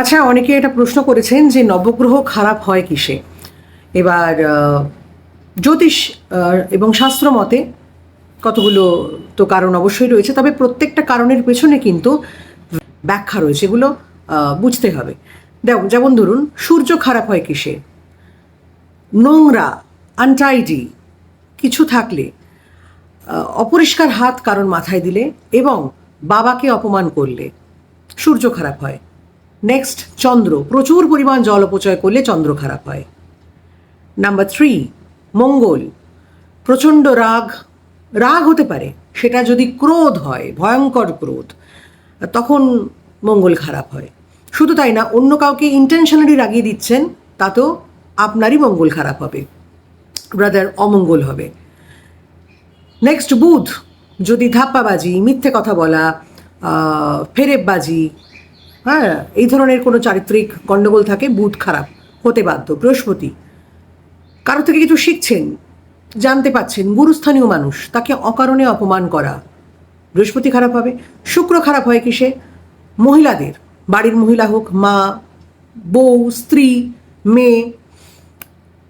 আচ্ছা অনেকে এটা প্রশ্ন করেছেন যে নবগ্রহ খারাপ হয় কিসে? এবার জ্যোতিষ এবং শাস্ত্র মতে কতগুলো তো কারণ অবশ্যই রয়েছে, তবে প্রত্যেকটা কারণের পেছনে কিন্তু ব্যাখ্যা রয়েছে, এগুলো বুঝতে হবে। দেখো, যেমন ধরুন, সূর্য খারাপ হয় কিসে? নোংরা আনটাইডি কিছু থাকলে অপরিষ্কার হাত কারণ মাথায় দিলে এবং বাবাকে অপমান করলে সূর্য খারাপ হয়। নেক্সট চন্দ্র প্রচুর পরিমাণ জল অপচয় করলে চন্দ্র খারাপ হয়। নাম্বার থ্রি মঙ্গল প্রচণ্ড রাগ রাগ হতে পারে। সেটা যদি ক্রোধ হয়, ভয়ঙ্কর ক্রোধ, তখন মঙ্গল খারাপ হয়। শুধু তাই না, অন্য কাউকে ইন্টেনশনালি রাগিয়ে দিচ্ছেন, তাতেও আপনারই মঙ্গল খারাপ হবে। ব্রাদার অমঙ্গল হবে। নেক্সট বুধ। যদি ধাপ্পাবাজি, মিথ্যে কথা বলা ফেরেববাজি হ্যাঁ এই ধরনের কোনো চারিত্রিক গণ্ডগোল থাকে বুধ খারাপ, হতে বাধ্য, বৃহস্পতি। কারও থেকে কিছু শিখছেন, জানতে পাচ্ছেন, গুরুস্থানীয় মানুষ, তাকে অকারণে অপমান করা। বৃহস্পতি খারাপ হবে, শুক্র খারাপ হয় কিসে? মহিলাদের, বাড়ির মহিলা হোক, মা, বউ, স্ত্রী, মেয়ে,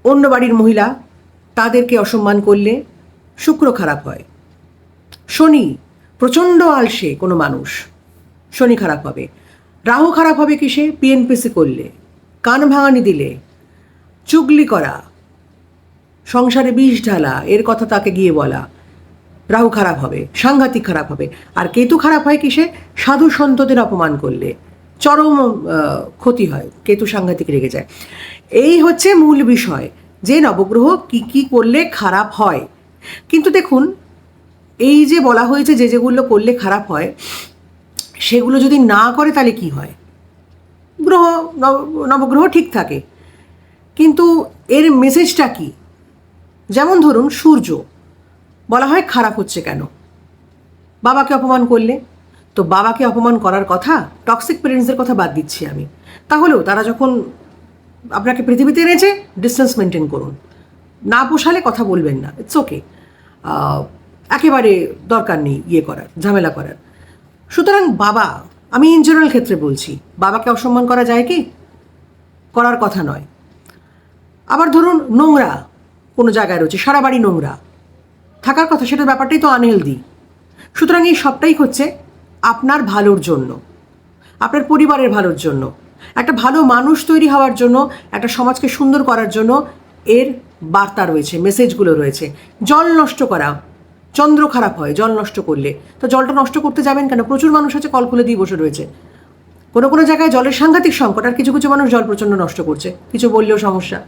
অন্য বাড়ির মহিলা, তাদেরকে অসম্মান করলে শুক্র খারাপ হয়। শনি, প্রচণ্ড আলসে কোনো মানুষ, শনি খারাপ হবে। রাহু খারাপ হবে কিসে? পিএনপিসি করলে। কান ভাঙানি দিলে। চুগলি করা। সংসারে বিষ ঢালা, এর কথা তাকে গিয়ে বলা। রাহু খারাপ হবে, সাংঘাতিক খারাপ হবে। আর কেতু খারাপ হয় কিসে? সাধু সন্তদের অপমান করলে। চরম ক্ষতি হয়, কেতু সাংঘাতিক রেগে যায়। এই হচ্ছে মূল বিষয়। যে নবগ্রহ কি কি করলে খারাপ হয়? কিন্তু দেখুন, এই যে বলা হয়েছে যে যেগুলো করলে খারাপ হয় সেগুলো যদি না করে তাহলে কি হয়? গ্রহ, নব- নবগ্রহ ঠিক থাকে। কিন্তু এর মেসেজটা কি? যেমন ধরুন সূর্য, বলা হয় খারাপ হচ্ছে কেন? বাবাকে অপমান করলে? তো বাবাকে অপমান করার কথা টক্সিক প্যারেন্টসদের কথা বাদ দিচ্ছি আমি। তাহলেও তারা যখন আপনাকে পৃথিবীতে এনেছে ডিস্টেন্স মেনটেন করুন। না পোষালে কথা বলবেন না ইটস ওকে একেবারে দরকার নেই ইয়ে করার, ঝামেলা করার। সুতরাং বাবা, আমি ইন জেনারেল ক্ষেত্রে বলছি, বাবাকে অসম্মান করা যায় কি? করার কথা নয়। আবার ধরুন নোংরা কোনো জায়গায় রয়েছে, সারা বাড়ি নোংরা। থাকার কথা, সেটার ব্যাপারটাই তো আনহেলদি সুতরাং এই সবটাই হচ্ছে আপনার ভালোর জন্য, আপনার পরিবারের ভালোর জন্য, একটা ভালো মানুষ তৈরি হওয়ার জন্য, একটা সমাজকে সুন্দর করার জন্য এর বার্তা রয়েছে মেসেজগুলো রয়েছে। জল নষ্ট করা চন্দ্র খারাপ হয়, জল নষ্ট করলে। তো জলটা নষ্ট করতে যাবেন কেন? প্রচুর মানুষ আছে, কল খুলে দিয়ে বসে রয়েছে। কোনো কোনো জায়গায় জলের সাংঘাতিক সংকট, আর কিছু কিছু মানুষ জল প্রচণ্ড নষ্ট করছে। কিছু বললেও সমস্যা।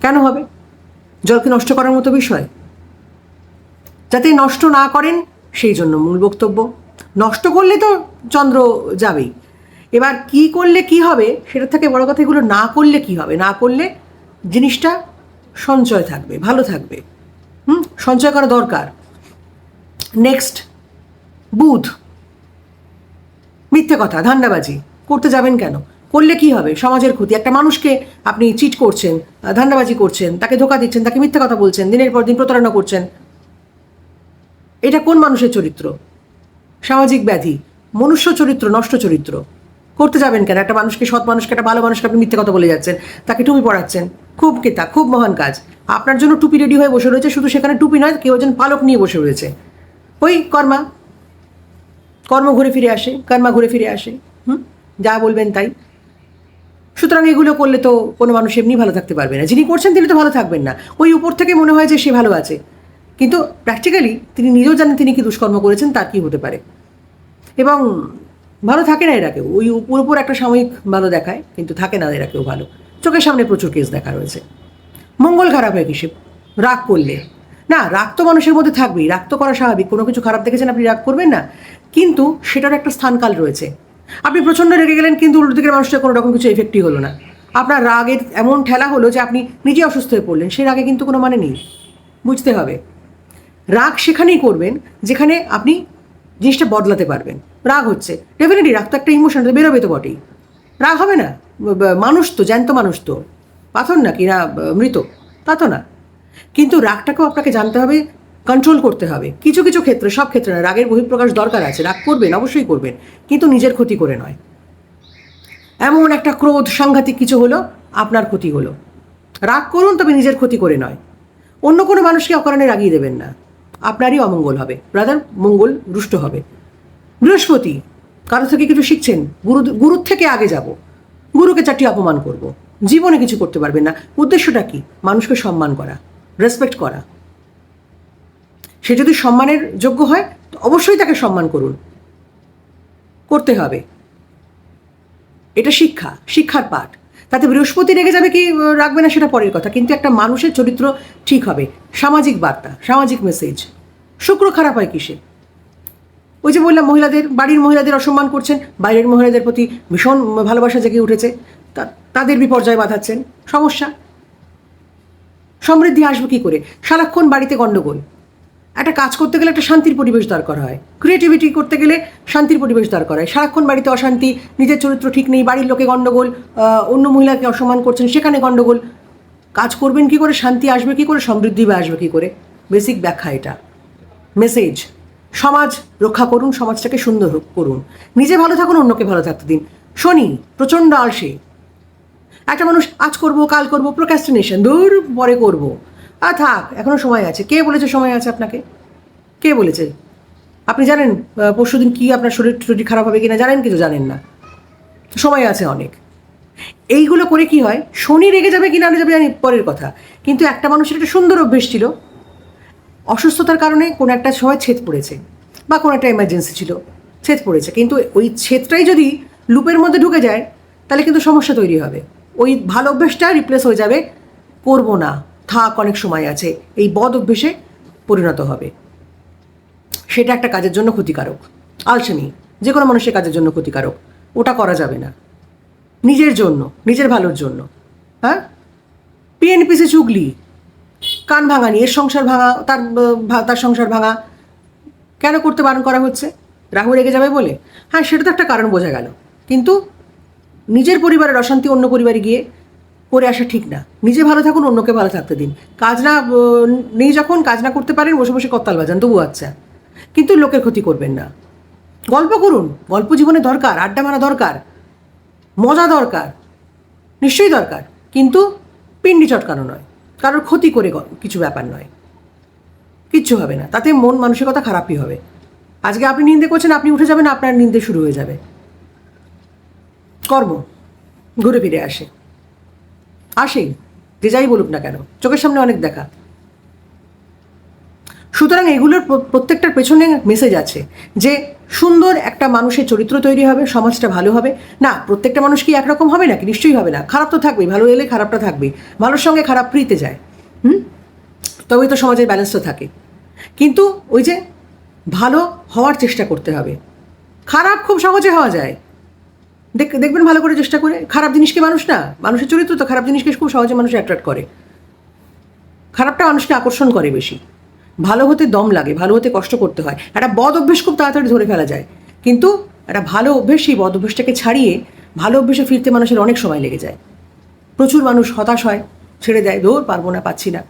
কেন হবে? জলকে নষ্ট করার মতো বিষয়। যাতে নষ্ট না করেন, সেই জন্য মূল বক্তব্য। নষ্ট করলে তো চন্দ্র যাবেই। এবার কি করলে কি হবে, সেটার থেকে বড় কথা এগুলো না করলে কি হবে? না করলে জিনিসটা সঞ্চয় থাকবে, ভালো থাকবে। হুম, সঞ্চয় করা দরকার। নেক্সট বুধ। মিথ্যে কথা, ধান্দাবাজি। করতে যাবেন কেন? করলে কি হবে? সমাজের ক্ষতি। একটা মানুষকে আপনি চিট করছেন ধান্দাবাজি করছেন, তাকে ধোকা দিচ্ছেন, তাকে মিথ্যে কথা বলছেন, দিনের পর দিন প্রতারণা করছেন। এটা কোন মানুষের চরিত্র? সামাজিক ব্যাধি, মনুষ্য চরিত্র, নষ্ট চরিত্র? করতে যাবেন কেন? একটা মানুষকে সৎ মানুষকে, একটা ভালো মানুষকে আপনি মিথ্যে কথা বলে যাচ্ছেন। তাকে টুপি পড়াচ্ছেন খুব কেতা, খুব মহান কাজ। আপনার জন্য টুপি রেডি হয়ে বসে রয়েছে, শুধু সেখানে টুপি নয়, কেউ একজন পালক নিয়ে বসে রয়েছে। ওই কর্মা, কর্ম ঘুরে ফিরে আসে, কর্মা ঘুরে ফিরে আসে, হুম? যা বলবেন তাই। সুতরাং এগুলো করলে তো কোনো মানুষ এমনি ভালো থাকতে পারবে না। যিনি করছেন তিনি তো ভালো থাকবেন না। ওই উপর থেকে মনে হয় যে সে ভালো আছে। কিন্তু প্র্যাকটিক্যালি তিনি নিজেও জানেন তিনি কি দুষ্কর্ম করেছেন, তার কি হতে পারে। এবং ভালো থাকে না এরা কেউ। ওই উপর উপর একটা সাময়িক ভালো দেখায়, কিন্তু থাকে না এরা কেউ ভালো। চোখের সামনে প্রচুর কেস দেখা রয়েছে। মঙ্গল খারাপ হয় কিসে? রাগ করলে। না, রাগ তো মানুষের মধ্যে থাকবেই। রাগ তো করা স্বাভাবিক। কোনো কিছু খারাপ দেখেছেন আপনি, রাগ করবেন না। কিন্তু সেটার একটা স্থানকাল রয়েছে। আপনি প্রচণ্ড রেগে গেলেন, কিন্তু উল্টো দিকের মানুষটা কোনো রকম কিছু এফেক্টই হলো না। আপনার রাগের এমন ঠেলা হলো যে আপনি নিজে অসুস্থ হয়ে পড়লেন। সেই রাগে কিন্তু কোনো মানে নেই। বুঝতে হবে। রাগ সেখানেই করবেন, যেখানে আপনি জিনিসটা বদলাতে পারবেন। রাগ হচ্ছে। ডেফিনেটলি রাগ তো একটা ইমোশন বেরোবে তো বটেই। রাগ হবে না। মানুষ তো, জ্যান্ত মানুষ তো। পাথর না কি? না মৃত। তা তো না। কিন্তু রাগটাকেও আপনাকে জানতে হবে কন্ট্রোল করতে হবে। কিছু কিছু ক্ষেত্রে, সব ক্ষেত্রে না, রাগের বহিঃপ্রকাশ দরকার আছে। রাগ করবেন, অবশ্যই করবেন। কিন্তু নিজের ক্ষতি করে নয়। এমন একটা ক্রোধ, সাংঘাতিক কিছু হলো, আপনার ক্ষতি হলো। রাগ করুন, তবে নিজের ক্ষতি করে নয়। অন্য কোনো মানুষকে অকারণে রাগিয়ে দেবেন না। আপনারই অমঙ্গল হবে। ব্রাদার মঙ্গল রুষ্ট হবে। বৃহস্পতি, কারও থেকে কিছু শিখছেন? গুরু, গুরুর থেকে আগে যাব। গুরুকে চারটি অপমান করব। জীবনে কিছু করতে পারবেন না। উদ্দেশ্যটা কি? মানুষকে সম্মান করা রেসপেক্ট করা। সে যদি সম্মানের যোগ্য হয়, তো অবশ্যই তাকে সম্মান করুন। করতে হবে। এটা শিক্ষা, শিক্ষার পাঠ। তাতে বৃহস্পতি রেগে যাবে কি রাখবে না সেটা পরের কথা। কিন্তু একটা মানুষের চরিত্র ঠিক হবে। সামাজিক বার্তা, সামাজিক মেসেজ শুক্র খারাপ হয় কিসে? ওই যে বললাম মহিলাদের, বাড়ির মহিলাদের অসম্মান করছেন, বাইরের মহিলাদের প্রতি ভীষণ ভালোবাসা জেগে উঠেছে। তাদের বিপর্যয় বাঁধাচ্ছেন। সমস্যা? সমৃদ্ধি আসবে কী করে? সারাক্ষণ বাড়িতে গণ্ডগোল। একটা কাজ করতে গেলে একটা শান্তির পরিবেশ দরকার হয়। ক্রিয়েটিভিটি করতে গেলে শান্তির পরিবেশ দরকার হয়। সারাক্ষণ বাড়িতে অশান্তি, নিজের চরিত্র ঠিক নেই, বাড়ির লোকে গণ্ডগোল অন্য মহিলাকে অসম্মান করছেন, সেখানে গণ্ডগোল। কাজ করবেন কি করে? শান্তি আসবে কি করে? সমৃদ্ধি বা আসবে কি করে? বেসিক ব্যাখ্যা এটা। মেসেজ সমাজ রক্ষা করুন, সমাজটাকে সুন্দর করুন। নিজে ভালো থাকুন, অন্যকে ভালো থাকতে দিন। শনি, প্রচণ্ড আলসে। একটা মানুষ, আজ করব, কাল করব প্রোক্যাস্টিনেশন দূর পরে করব। আর থাক, এখনও সময় আছে। কে বলেছে সময় আছে আপনাকে? কে বলেছে? আপনি জানেন পরশু দিন কী আপনার শরীর শরীর খারাপ হবে কিনা? জানেন কিছু জানেন না। সময় আছে অনেক। এইগুলো করে কি হয়? শনি রেগে যাবে কিনা যাবে জানি, পরের কথা। কিন্তু একটা মানুষের একটা সুন্দর অভ্যেস ছিল। অসুস্থতার কারণে কোনো একটা সময় ছেদ পড়েছে বা কোনো একটা এমার্জেন্সি ছিল, ছেদ পড়েছে। কিন্তু ওই ছেদটাই যদি লুপের মধ্যে ঢুকে যায়, তাহলে কিন্তু সমস্যা তৈরি হবে। ওই ভালো অভ্যেসটা রিপ্লেস হয়ে যাবে। করব না। থাক, অনেক সময় আছে। এই বদ অভ্যেসে পরিণত হবে। সেটা একটা কাজের জন্য ক্ষতিকারক। আলসেমি যে কোনো মানুষের কাজের জন্য ক্ষতিকারক। ওটা করা যাবে না। নিজের জন্য, নিজের ভালোর জন্য। হ্যাঁ? পিএনপিসি চুগলি। কান ভাঙানি এর সংসার ভাঙা, তার তার সংসার ভাঙা। কেন করতে বারণ করা হচ্ছে? রাহু রেগে যাবে বলে? হ্যাঁ সেটা তো একটা কারণ বোঝা গেল। কিন্তু নিজের পরিবারের অশান্তি অন্য পরিবারে গিয়ে করে আসা ঠিক না। নিজে ভালো থাকুন, অন্যকে ভালো থাকতে দিন। কাজ না নেই যখন কাজ না করতে পারেন, বসে বসে কত্তাল বাজান, তবু আচ্ছা। কিন্তু লোকের ক্ষতি করবেন না। গল্প করুন, গল্প জীবনে দরকার, আড্ডা মারা দরকার, মজা দরকার, নিশ্চয়ই দরকার, কিন্তু পিন্ডি চটকানো নয়। কারোর ক্ষতি করে কিছু ব্যাপার নয়। কিচ্ছু হবে না, তাতে মন মানসিকতা খারাপই হবে। আজকে আপনি নিন্দে করছেন, আপনি উঠে যাবেন, আপনার নিন্দে শুরু হয়ে যাবে। কর্ম, ঘুরে ফিরে আসে। আসেই, যে যাই বলুক না কেন, চোখের সামনে অনেক দেখা। সুতরাং এগুলোর প্রত্যেকটার পেছনে মেসেজ আছে যে সুন্দর একটা মানুষের চরিত্র তৈরি হবে, সমাজটা ভালো হবে। না, প্রত্যেকটা মানুষ কি একরকম হবে নাকি? নিশ্চয়ই হবে না। খারাপ তো থাকবেই, ভালো এলে খারাপটা থাকবেই। ভালোর সঙ্গে খারাপ প্রীতে যায়, হুম? তবেই তো সমাজের ব্যালেন্সটা থাকে। কিন্তু ওই যে ভালো হওয়ার চেষ্টা করতে হবে। খারাপ খুব সহজে হওয়া যায়। দেখবেন ভালো করে চেষ্টা করে। খারাপ জিনিসকে মানুষ না? মানুষের চরিত্র তো খারাপ জিনিসকে খুব সহজে মানুষ অ্যাট্রাক্ট করে। খারাপটা মানুষকে আকর্ষণ করে বেশি। ভালো হতে দম লাগে, ভালো হতে কষ্ট করতে হয়। একটা বদ অভ্যেস খুব তাড়াতাড়ি ধরে ফেলা যায়। কিন্তু একটা ভালো অভ্যেস, সেই বদ অভ্যেসটাকে ছাড়িয়ে ভালো অভ্যেসে ফিরতে মানুষের অনেক সময় লেগে যায়। প্রচুর মানুষ হতাশ হয়, ছেড়ে দেয় দৌড় পারব না, পাচ্ছি না।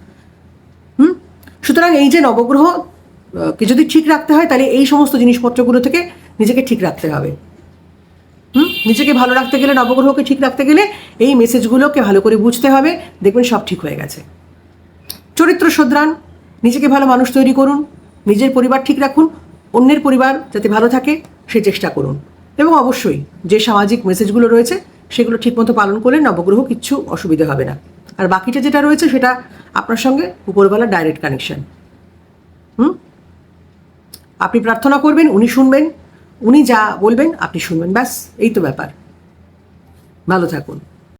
হুম? সুতরাং এই যে নবগ্রহকে যদি ঠিক রাখতে হয়, তাহলে এই সমস্ত জিনিসপত্রগুলো থেকে নিজেকে ঠিক রাখতে হবে। নিজেকে ভালো রাখতে গেলে, নবগ্রহকে ঠিক রাখতে গেলে এই মেসেজগুলোকে ভালো করে বুঝতে হবে, দেখবেন সব ঠিক হয়ে গেছে। চরিত্র শোধরান, নিজেকে ভালো মানুষ তৈরি করুন, নিজের পরিবার ঠিক রাখুন, অন্যের পরিবার যাতে ভালো থাকে, সে চেষ্টা করুন। এবং অবশ্যই যে সামাজিক মেসেজগুলো রয়েছে, সেগুলো ঠিকমতো পালন করলে নবগ্রহ কিচ্ছু অসুবিধা হবে না। আর বাকিটা যেটা রয়েছে, সেটা আপনার সঙ্গে উপরবেলার ডাইরেক্ট কানেকশন হুম? আপনি প্রার্থনা করবেন, উনি শুনবেন উনি যা বলবেন আপনি শুনবেন। ব্যাস এই তো ব্যাপার। ভালো থাকুন।